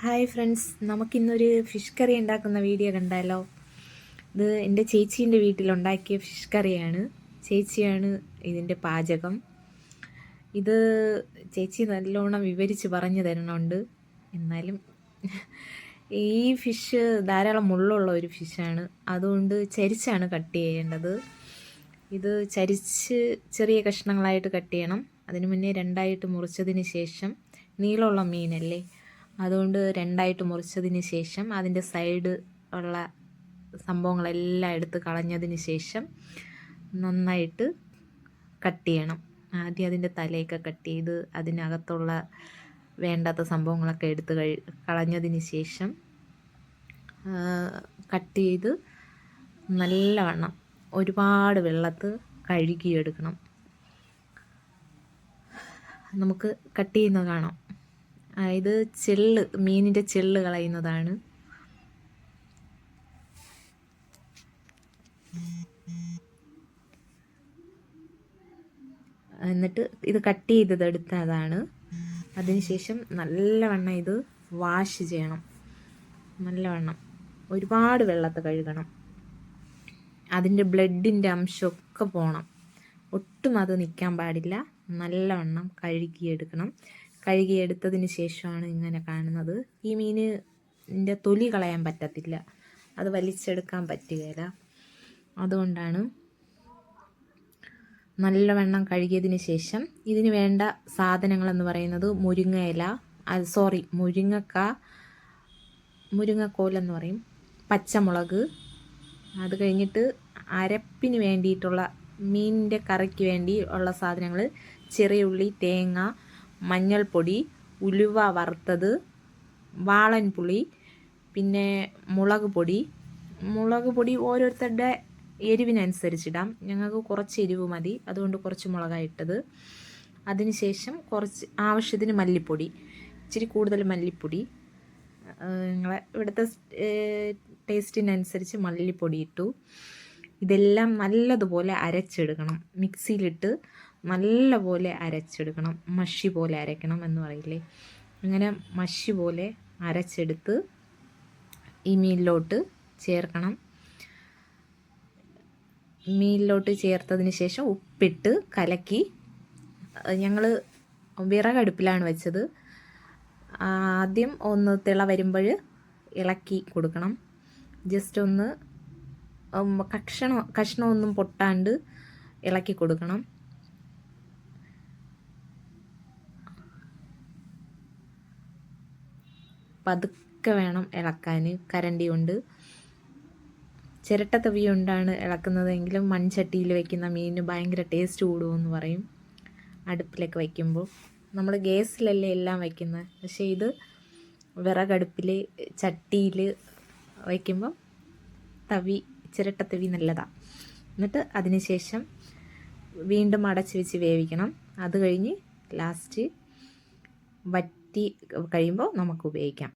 Hi friends നമുക്കിന്നൊരു fish curry ഉണ്ടാക്കുന്ന video കണ്ടാലോ? ഇത് എന്റെ ചേച്ചീന്റെ വീട്ടിലുണ്ടാക്കിയ ഫിഷ് കറിയാണ്. ചേച്ചിയാണ് ഇതിന്റെ പാചകം. ഇത് ചേച്ചി നല്ലോണം വിവരിച്ച് പറഞ്ഞു തരണുണ്ട് എന്നാലും ഈ ഫിഷ് ധാരാളം മുള്ളുള്ള ഒരു ഫിഷാണ്. അതുകൊണ്ട് ചരിച്ചാണ് കട്ട് ചെയ്യേണ്ടത്. ഇത് ചരിച്ച് ചെറിയ കഷ്ണങ്ങളായിട്ട് കട്ട് ചെയ്യണം. അതിന് മുന്നേ രണ്ടായിട്ട് മുറിച്ചതിന് ശേഷം നീളമുള്ള മീനല്ലേ? അതുകൊണ്ട് രണ്ടായിട്ട് മുറിച്ചതിന് ശേഷം അതിന്റെ സൈഡ് ഉള്ള സംഭവങ്ങളെല്ലാം എടുത്ത് കളഞ്ഞതിന് ശേഷം നന്നായിട്ട് കട്ട് ചെയ്യണം. ആദ്യം അതിന്റെ തലയൊക്കെ കട്ട് ചെയ്ത് അതിനകത്തുള്ള വേണ്ടാത്ത സംഭവങ്ങളൊക്കെ എടുത്ത് കഴി കളഞ്ഞതിന് ശേഷം കട്ട് ചെയ്ത് നല്ലവണ്ണം ഒരുപാട് വെള്ളത്ത് കഴുകിയെടുക്കണം. നമുക്ക് കട്ട് ചെയ്യുന്നത് കാണാം. ഇത് ചെള്ള് മീനിന്റെ ചെള്ള് കളയുന്നതാണ്. എന്നിട്ട് ഇത് കട്ട് ചെയ്തത് എടുത്തതാണ്. അതിനുശേഷം നല്ലവണ്ണം ഇത് വാഷ് ചെയ്യണം. നല്ലവണ്ണം. ഒരുപാട് വെള്ളത്തെ കഴുകണം. അതിന്റെ ബ്ലഡിന്റെ അംശമൊക്കെ പോകണം ഒട്ടും അത് നിൽക്കാൻ പാടില്ല. നല്ലവണ്ണം കഴുകിയെടുക്കണം. കഴുകിയെടുത്തതിന് ശേഷമാണ് ഇങ്ങനെ കാണുന്നത്. ഈ മീനിന്റെ തൊലി കളയാൻ പറ്റത്തില്ല. അത് വലിച്ചെടുക്കാൻ പറ്റുകയില്ല അതുകൊണ്ടാണ് നല്ലവണ്ണം കഴുകിയതിന് ശേഷം ഇതിന് വേണ്ട സാധനങ്ങളെന്ന് പറയുന്നത് മുരിങ്ങയില സോറി മുരിങ്ങക്ക മുരിങ്ങക്കോലെന്ന് പറയും. പച്ചമുളക്. അത് കഴിഞ്ഞിട്ട് അരപ്പിന് വേണ്ടിയിട്ടുള്ള മീനിന്റെ കറിക്ക് വേണ്ടി ഉള്ള സാധനങ്ങൾ ചെറിയ ഉള്ളി തേങ്ങ മഞ്ഞൾപ്പൊടി ഉലുവ വറുത്തത് വാളൻപുളി പിന്നെ മുളക് പൊടി മുളക് പൊടി ഓരോരുത്തരുടെ എരിവിനനുസരിച്ചിടാം. ഞങ്ങൾക്ക് കുറച്ച് എരിവ് മതി. അതുകൊണ്ട് കുറച്ച് മുളകായിട്ടത് അതിനുശേഷം കുറച്ച് ആവശ്യത്തിന് മല്ലിപ്പൊടി ഇച്ചിരി കൂടുതൽ മല്ലിപ്പൊടി. നിങ്ങളെ ഇവിടുത്തെ ടേസ്റ്റിനനുസരിച്ച് മല്ലിപ്പൊടി ഇട്ടു. ഇതെല്ലാം നല്ലതുപോലെ അരച്ചെടുക്കണം. മിക്സിയിലിട്ട് നല്ലപോലെ അരച്ചെടുക്കണം. മഷി പോലെ അരയ്ക്കണം എന്ന് പറയില്ലേ? അങ്ങനെ മഷി പോലെ അരച്ചെടുത്ത് ഈ മീനിലോട്ട് ചേർക്കണം. മീനിലോട്ട് ചേർത്തതിന് ശേഷം ഉപ്പിട്ട് കലക്കി. ഞങ്ങൾ വിറകടുപ്പിലാണ് വെച്ചത്. ആദ്യം ഒന്ന് തിള വരുമ്പോൾ ഇളക്കി കൊടുക്കണം. ജസ്റ്റ് ഒന്ന് കഷണം കഷ്ണമൊന്നും പൊട്ടാണ്ട് ഇളക്കി കൊടുക്കണം. പതുക്കെ വേണം ഇളക്കാൻ. കരണ്ടി കൊണ്ട് ചിരട്ട തവി കൊണ്ടാണ് ഇളക്കുന്നതെങ്കിലും മൺചട്ടിയിൽ വയ്ക്കുന്ന മീനിന് ഭയങ്കര ടേസ്റ്റ് കൂടുമെന്ന് പറയും. അടുപ്പിലൊക്കെ വയ്ക്കുമ്പോൾ. നമ്മൾ ഗ്യാസിലല്ലേ എല്ലാം വയ്ക്കുന്നത് പക്ഷേ ഇത് വിറകടുപ്പിൽ ചട്ടിയിൽ വയ്ക്കുമ്പോൾ തവി ചിരട്ട തവി നല്ലതാണ് എന്നിട്ട് അതിന് ശേഷം വീണ്ടും അടച്ച് വെച്ച് വേവിക്കണം. അത് കഴിഞ്ഞ് ലാസ്റ്റ് വറ്റി കഴിയുമ്പോൾ നമുക്ക് ഉപയോഗിക്കാം.